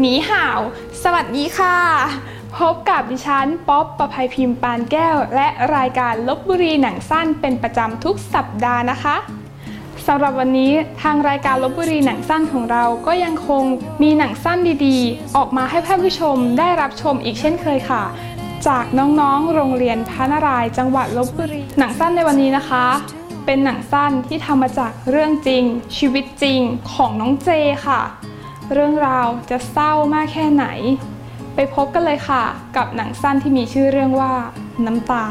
หนีห่าว สวัสดีค่ะ พบกับดิฉัน ป๊อปประภัยพิมพ์ปานแก้ว และรายการลบบุรีหนังสั้นเป็นประจำทุกสัปดาห์นะคะสำหรับวันนี้ทางรายการลบบุรีหนังสั้นของเราก็ยังคงมีหนังสั้นดีๆ ออกมาให้ท่านผู้ชมได้รับชมอีกเช่นเคยค่ะ จากน้องๆ โรงเรียนพระนารายจังหวัดลบบุรี หนังสั้นในวันนี้นะคะ เป็นหนังสั้นที่ทำมาจากเรื่องจริง ชีวิตจริงของน้องเจค่ะ เรื่องราวจะเศร้ามากแค่ไหน ไปพบกันเลยค่ะ กับหนังสั้นที่มีชื่อเรื่องว่าน้ำตา